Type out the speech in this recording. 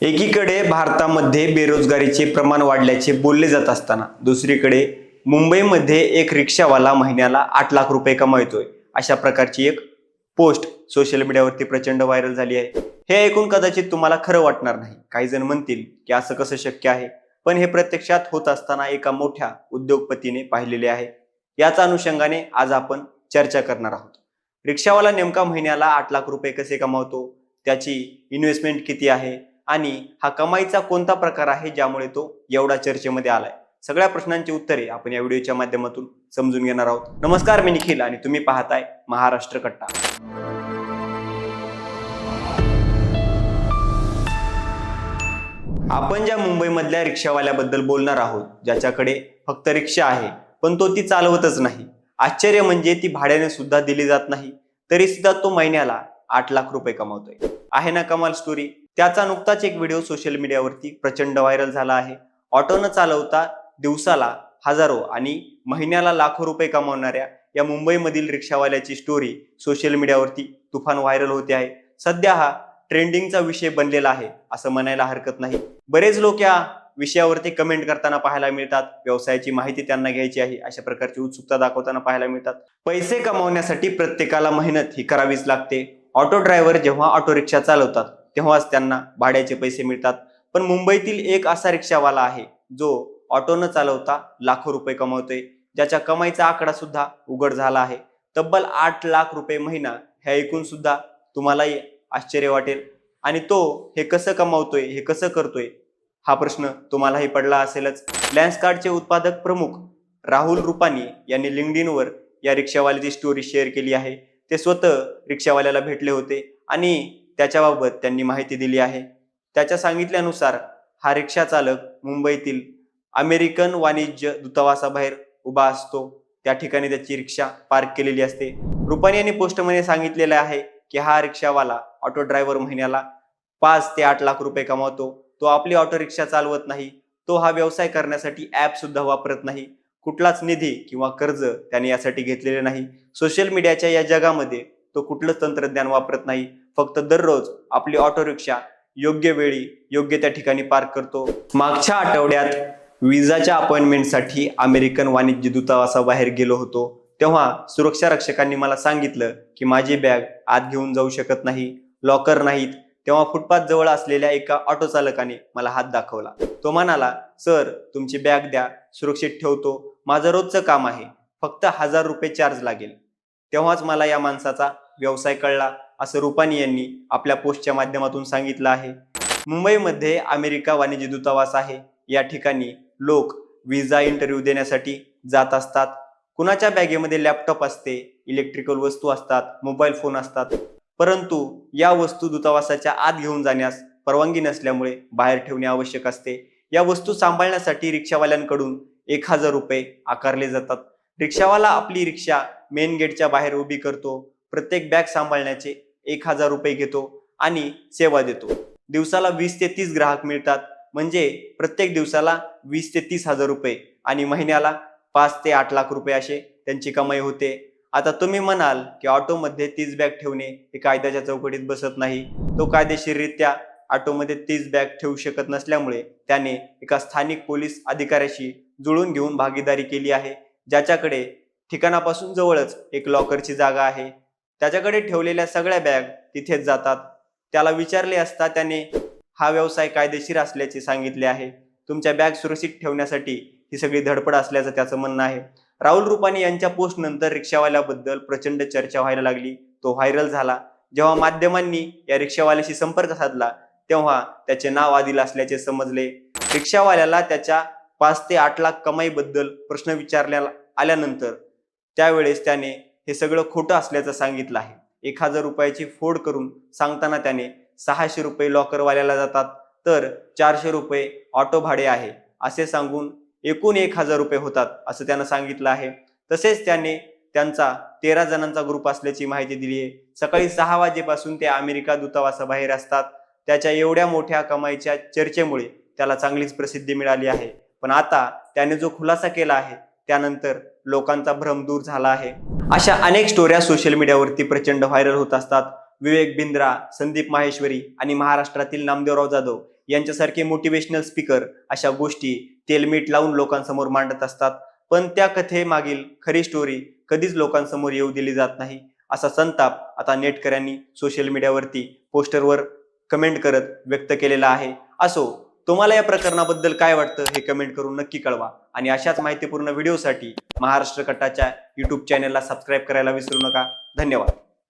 एकीकडे भारतामध्ये बेरोजगारीचे प्रमाण वाढल्याचे बोलले जात असताना दुसरीकडे मुंबईमध्ये एक रिक्षावाला महिन्याला आठ लाख रुपये कमावतोय अशा प्रकारची एक पोस्ट सोशल मीडियावरती प्रचंड व्हायरल झाली आहे. हे ऐकून कदाचित तुम्हाला खरं वाटणार नाही. काही जण म्हणतील की असं कसं शक्य आहे पण हे प्रत्यक्षात होत असताना एका मोठ्या उद्योगपतीने पाहिलेले आहे. याच अनुषंगाने आज आपण चर्चा करणार आहोत. रिक्षावाला नेमका महिन्याला आठ लाख रुपये कसे कमावतो त्याची इन्व्हेस्टमेंट किती आहे आणि हा कमाईचा कोणता प्रकार आहे ज्यामुळे तो एवढा चर्चेमध्ये आलाय? सगळ्या प्रश्नांची उत्तरे आपण या व्हिडिओच्या माध्यमातून समजून घेणार आहोत. नमस्कार मी निखिल आणि तुम्ही पाहताय महाराष्ट्र कट्टा. आपण ज्या मुंबईमधल्या रिक्षावाल्याबद्दल बोलणार आहोत ज्याच्याकडे फक्त रिक्षा आहे पण तो ती चालवतच नाही. आश्चर्य म्हणजे ती भाड्याने सुद्धा दिली जात नाही तरी सुद्धा तो महिन्याला आठ लाख रुपये कमावतोय. आहे ना कमाल स्टोरी त्याचा नुकताच एक व्हिडिओ सोशल मीडियावरती प्रचंड व्हायरल झाला आहे. ऑटो न चालवता दिवसाला हजारो आणि महिन्याला लाखो रुपये कमावणाऱ्या या मुंबईमधील रिक्षावाल्याची स्टोरी सोशल मीडियावरती तुफान व्हायरल होते आहे. सध्या हा ट्रेंडिंगचा विषय बनलेला आहे असं म्हणायला हरकत नाही. बरेच लोक या विषयावरती कमेंट करताना पाहायला मिळतात. व्यवसायाची माहिती त्यांना घ्यायची आहे अशा प्रकारची उत्सुकता दाखवताना पाहायला मिळतात. पैसे कमावण्यासाठी प्रत्येकाला मेहनत ही करावीच लागते. ऑटो ड्रायव्हर जेव्हा ऑटो रिक्षा चालवतात तेव्हाच त्यांना भाड्याचे पैसे मिळतात. पण मुंबईतील एक असा रिक्षावाला आहे जो ऑटो न चालवता लाखो रुपये कमवतोय. ज्याच्या कमाईचा आकडा सुद्धा उघड झाला आहे. तब्बल आठ लाख रुपये महिना हे ऐकून सुद्धा तुम्हालाही आश्चर्य वाटेल. आणि तो हे कसं कमावतोय हे कसं करतोय हा प्रश्न तुम्हालाही पडला असेलच. लँडस्कार्डचे उत्पादक प्रमुख राहुल रुपानी यांनी लिंगडिनवर या रिक्षावाल्याची स्टोरी शेअर केली आहे. ते स्वतः रिक्षावाल्याला भेटले होते आणि त्याच्याबाबत त्यांनी माहिती दिली आहे. त्याच्या सांगितल्यानुसार हा रिक्षा चालक मुंबईतील अमेरिकन वाणिज्य दूतावासाबाहेर उभा असतो. त्या ठिकाणी त्याची रिक्षा पार्क केलेली असते. रुपानी यांनी पोस्टमध्ये सांगितलेलं आहे की हा रिक्षावाला ऑटो ड्रायव्हर महिन्याला पाच ते आठ लाख रुपये कमावतो. तो आपली ऑटो रिक्षा चालवत नाही. तो हा व्यवसाय करण्यासाठी ॲप सुद्धा वापरत नाही. कुठलाच निधी किंवा कर्ज त्याने यासाठी घेतलेले नाही. सोशल मीडियाच्या या जगामध्ये तो कुठलंच तंत्रज्ञान वापरत नाही. फक्त दररोज आपली ऑटो रिक्षा योग्य वेळी योग्य त्या ठिकाणी पार्क करतो. मागच्या आठवड्यात विजाच्या अपॉइंटमेंटसाठी अमेरिकन वाणिज्य दूतावासाबाहेर गेलो होतो. तेव्हा सुरक्षा रक्षकांनी मला सांगितलं की माझी बॅग आत घेऊन जाऊ शकत नाही लॉकर नाहीत. तेव्हा फुटपाथ जवळ असलेल्या एका ऑटो चालकाने मला हात दाखवला. तो म्हणाला सर तुमची बॅग द्या सुरक्षित ठेवतो. माझं रोजचं काम आहे. फक्त हजार रुपये चार्ज लागेल. तेव्हाच मला या माणसाचा व्यवसाय कळला असं रुपानी यांनी आपल्या पोस्टच्या माध्यमातून सांगितलं आहे. मुंबईमध्ये अमेरिका वाणिज्य दूतावास आहे. या ठिकाणी लोक व्हिसा इंटरव्ह्यू देण्यासाठी जात असतात. कुणाच्या बॅगेमध्ये लॅपटॉप असते इलेक्ट्रिकल वस्तू असतात मोबाईल फोन असतात. परंतु या वस्तू दूतावासाच्या आत घेऊन जाण्यास परवानगी नसल्यामुळे बाहेर ठेवणे आवश्यक असते. या वस्तू सांभाळण्यासाठी रिक्षावाल्यांकडून एक हजार रुपये आकारले जातात. रिक्षावाला आपली रिक्षा मेन गेटच्या बाहेर उभी करतो. प्रत्येक बॅग सांभाळण्याचे एक हजार रुपये घेतो आणि सेवा देतो. दिवसाला वीस ते तीस ग्राहक मिळतात म्हणजे प्रत्येक दिवसाला वीस ते तीस हजार रुपये आणि महिन्याला पाच ते आठ लाख रुपये असे त्यांची कमाई होते. आता तुम्ही म्हणाल की ऑटोमध्ये तीस बॅग ठेवणे हे कायद्याच्या चौकटीत बसत नाही. तो कायदेशीररित्या ऑटोमध्ये तीस बॅग ठेवू शकत नसल्यामुळे त्याने एका स्थानिक पोलीस अधिकाऱ्याशी जुळून घेऊन भागीदारी केली आहे ज्याच्याकडे ठिकाणापासून जवळच एक लॉकरची जागा आहे. त्याच्याकडे ठेवलेल्या सगळ्या बॅग तिथेच जातात. त्याला विचारले असता त्याने हा व्यवसाय कायदेशीर असल्याचे सांगितले आहे. तुमच्या बॅग सुरक्षित ठेवण्यासाठी ही सगळी धडपड असल्याचं त्याचं म्हणणं आहे. राहुल रुपानी यांच्या पोस्ट नंतर रिक्षावाल्याबद्दल प्रचंड चर्चा व्हायला लागली. तो व्हायरल झाला. जेव्हा माध्यमांनी या रिक्षावाल्याशी संपर्क साधला तेव्हा त्याचे नाव आदिल असल्याचे समजले. रिक्षावाल्याला त्याच्या पाच ते आठ लाख कमाईबद्दल प्रश्न विचारल्या आल्यानंतर त्यावेळेस त्याने हे सगळं खोटं असल्याचं सांगितलं आहे. एक हजार रुपयाची फोड करून सांगताना त्याने सहाशे रुपये लॉकरवाल्याला जातात. तर चारशे रुपये ऑटो भाडे आहे असे सांगून एकूण एक हजार रुपये होतात असं त्यानं सांगितलं आहे. तसेच त्याने त्यांचा तेरा जणांचा ग्रुप असल्याची माहिती दिली आहे सकाळी सहा वाजेपासून ते अमेरिका दूतावासाबाहेर असतात. त्याच्या एवढ्या मोठ्या कमाईच्या चर्चेमुळे त्याला चांगलीच प्रसिद्धी मिळाली आहे. पण आता त्याने जो खुलासा केला आहे त्यानंतर लोकांचा भ्रम दूर झाला आहे. अशा अनेक स्टोऱ्या सोशल मीडियावरती प्रचंड व्हायरल होत असतात. विवेक बिंद्रा संदीप माहेश्वरी आणि महाराष्ट्रातील नामदेवराव जाधव यांच्यासारखे मोटिवेशनल स्पीकर अशा गोष्टी तेलमीठ लावून लोकांसमोर मांडत असतात. पण त्या कथेमागील खरी स्टोरी कधीच लोकांसमोर येऊ दिली जात नाही असा संताप आता नेटकऱ्यांनी सोशल मीडियावरती पोस्टरवर कमेंट करत व्यक्त केलेला आहे. असो तुम्हाला या प्रकरणाबद्दल काय वाटतं हे कमेंट करून नक्की कळवा. आणि अशाच माहितीपूर्ण व्हिडिओसाठी महाराष्ट्र कट्टाच्या यूट्यूब चॅनलला सबस्क्राईब करायला विसरू नका. धन्यवाद.